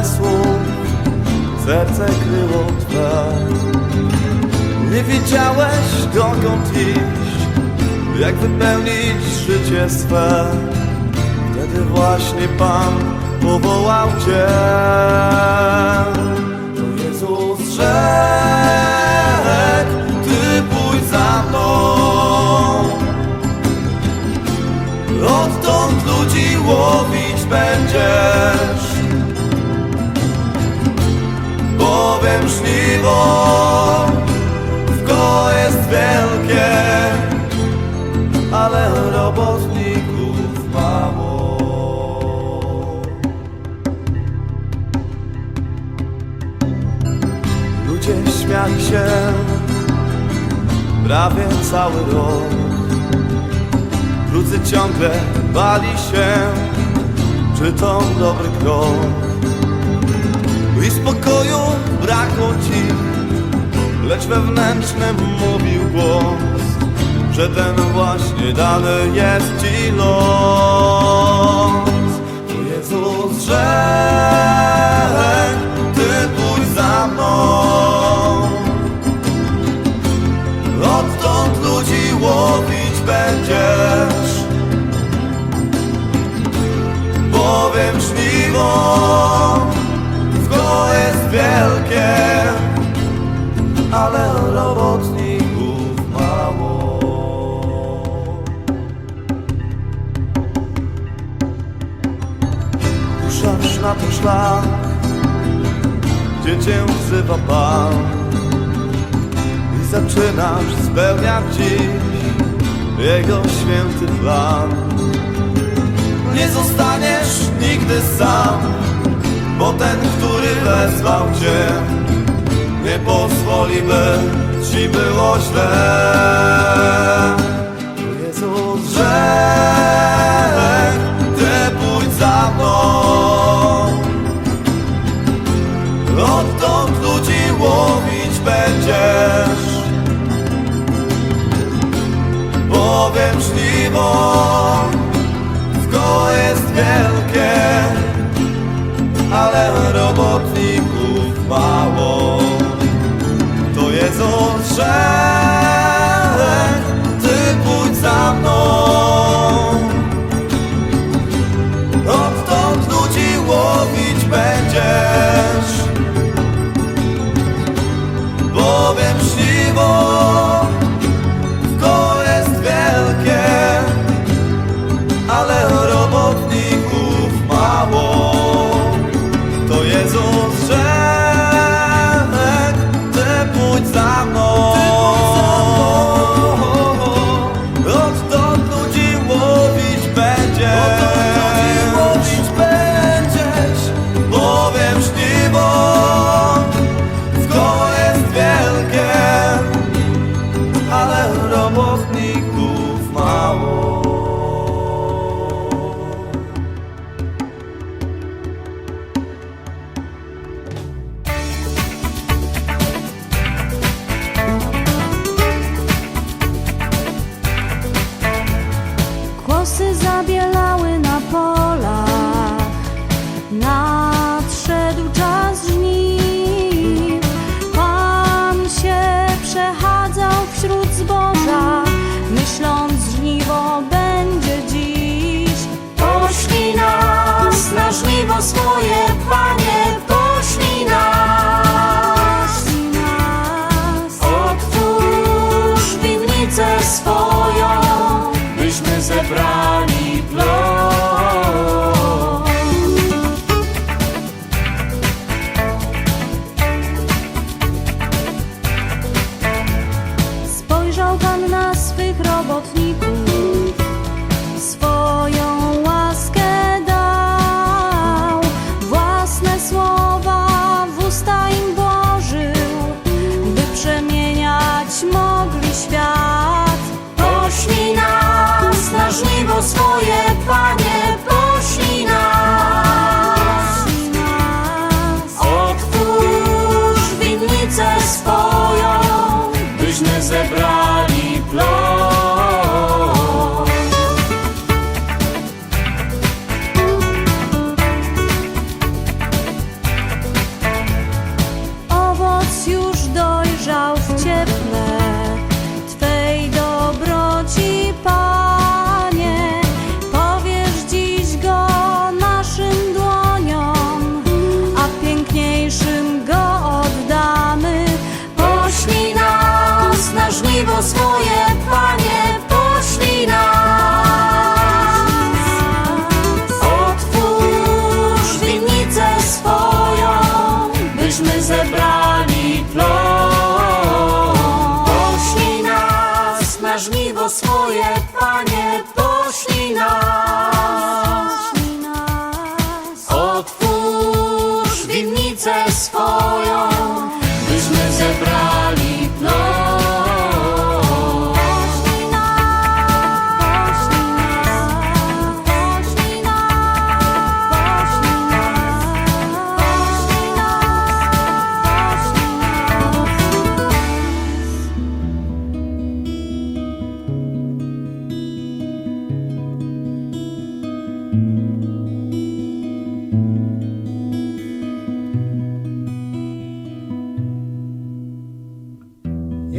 tyle słów Serce kryło Twe Nie wiedziałeś dokąd iść Jak wypełnić życie swe. Wtedy właśnie Pan powołał Cię. To Jezus rzekł Ty pójdź za mną. Odtąd ludzi łowić będziesz żniwo w koło jest wielkie Ale robotników mało. Ludzie śmiali się prawie cały rok. Ludzie ciągle bali się, czy to dobry krok. I spokoju brakło ci, lecz wewnętrzny mówił głos, że ten właśnie dany jest ci los. Jezus rzekł, ty pójdź za mną. Odtąd ludzi łowić będziesz Bowiem żniwo szlak Gdzie cię wzywa Pan i zaczynasz spełniać dziś Jego święty plan. Nie zostaniesz nigdy sam, bo ten, który wezwał Cię, nie pozwoli, by Ci było źle. Jezus rzekł, będziesz. Bowiem żniwo w koło jest wielkie Ale robotników mało. To Jezus rzekł Ty pójdź za mną. Odtąd ludzi łowić będziesz Kłosy zabielały na polach, nadszedł czas żniw. Pan się przechadzał wśród zboża, myśląc żniwo będzie dziś. Poślij nas na żniwo swoje, Panie, poślij nas. Otwórz winnicę swoją,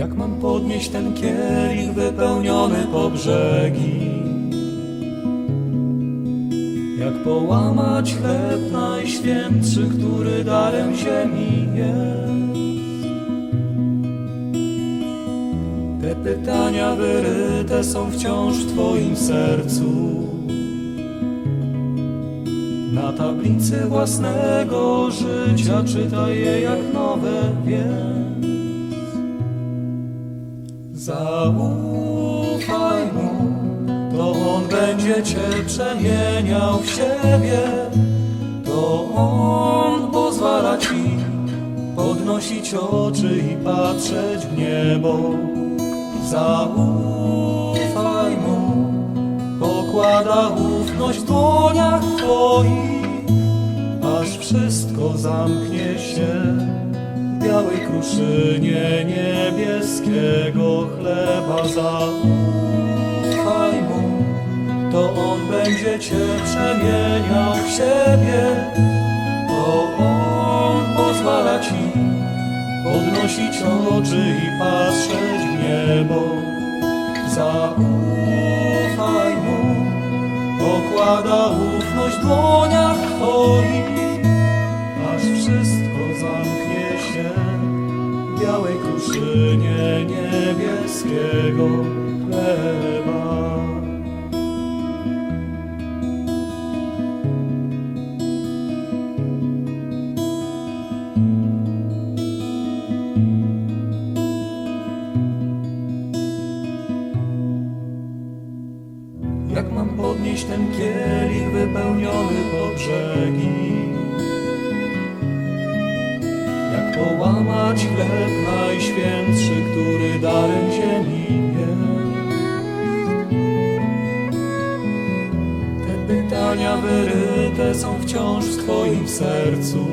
Jak mam podnieść ten kielich wypełniony po brzegi? Jak połamać chleb najświętszy, który darem ziemi jest? Te pytania wyryte są wciąż w Twoim sercu. Na tablicy własnego życia czytaj je jak nowe więc. Zaufaj mu, to on będzie cię przemieniał w siebie. To on pozwala ci podnosić oczy i patrzeć w niebo. Zaufaj mu, pokłada ufność w dłoniach twoich, aż wszystko zamknie się białej kruszynie niebieskiego chleba. Zaufaj mu, to on będzie cię przemieniał w siebie, to on pozwala ci podnosić oczy i patrzeć w niebo. Zaufaj mu, pokłada ufność w dłoniach twoich, aż wszystko zamknie się w białej kruszynie niebieskiego chleba. Są wciąż w Twoim sercu.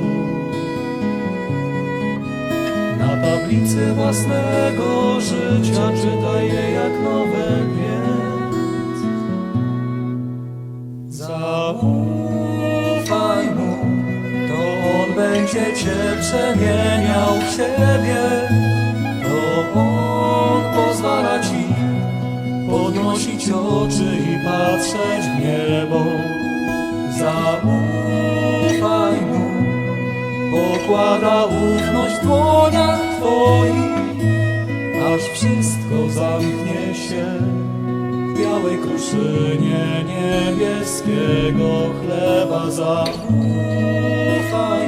Na tablicy własnego życia czytaj je jak nowe więc. Zaufaj mu, to on będzie cię przemieniał w siebie. To on pozwala ci podnosić oczy i patrzeć w niebo. Zaufaj mu, pokłada ufność w dłoniach twoich, aż wszystko zamknie się w białej kruszynie niebieskiego chleba. Zaufaj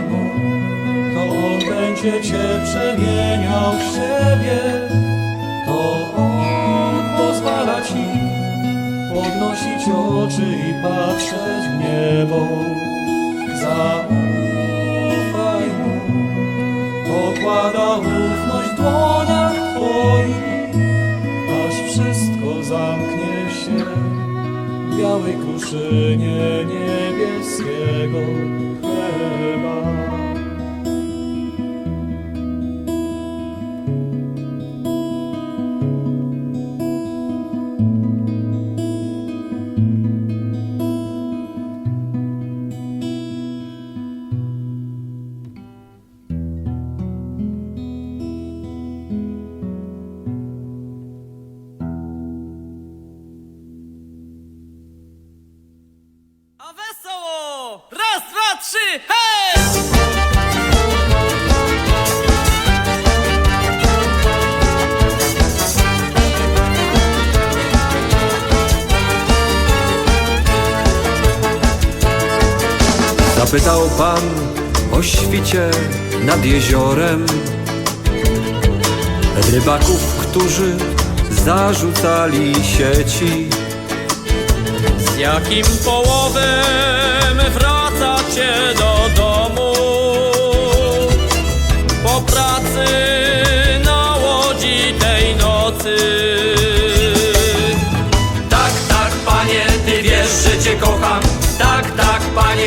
mu, to on będzie cię przemieniał w siebie, to on pozwala ci podnosić oczy i patrzeć w niebo. Zaufaj mu, pokłada ufność w dłoniach twoich, aż wszystko zamknie się w białej kruszynie niebieskiego Zapytał pan o świcie nad jeziorem. Rybaków, którzy zarzucali sieci. Z jakim połowem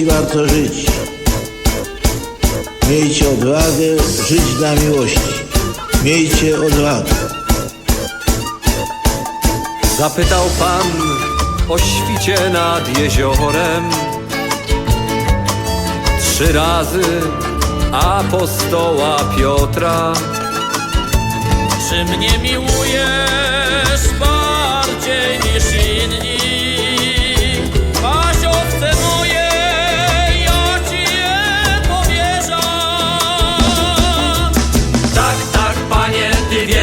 miłości warto żyć. Miejcie odwagę żyć dla miłości. Miejcie odwagę. Zapytał Pan o świcie nad jeziorem Trzy razy apostoła Piotra Czy mnie miłujesz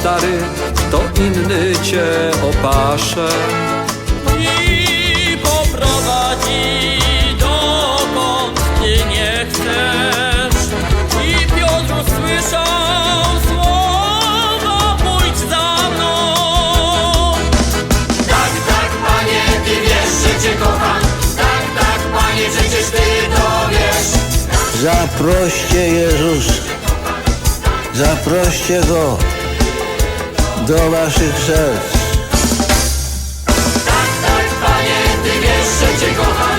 stary, to inny cię opasze i poprowadzi dokąd ty nie chcesz. I Piotr usłyszał słowa, pójdź za mną. Tak, tak, panie, ty wiesz, że cię kocham Tak, tak, panie, przecież ty to wiesz Zaproście Jezusa. Zaproście Go do waszych serc. Tak, tak, panie, ty wiesz, że cię kocham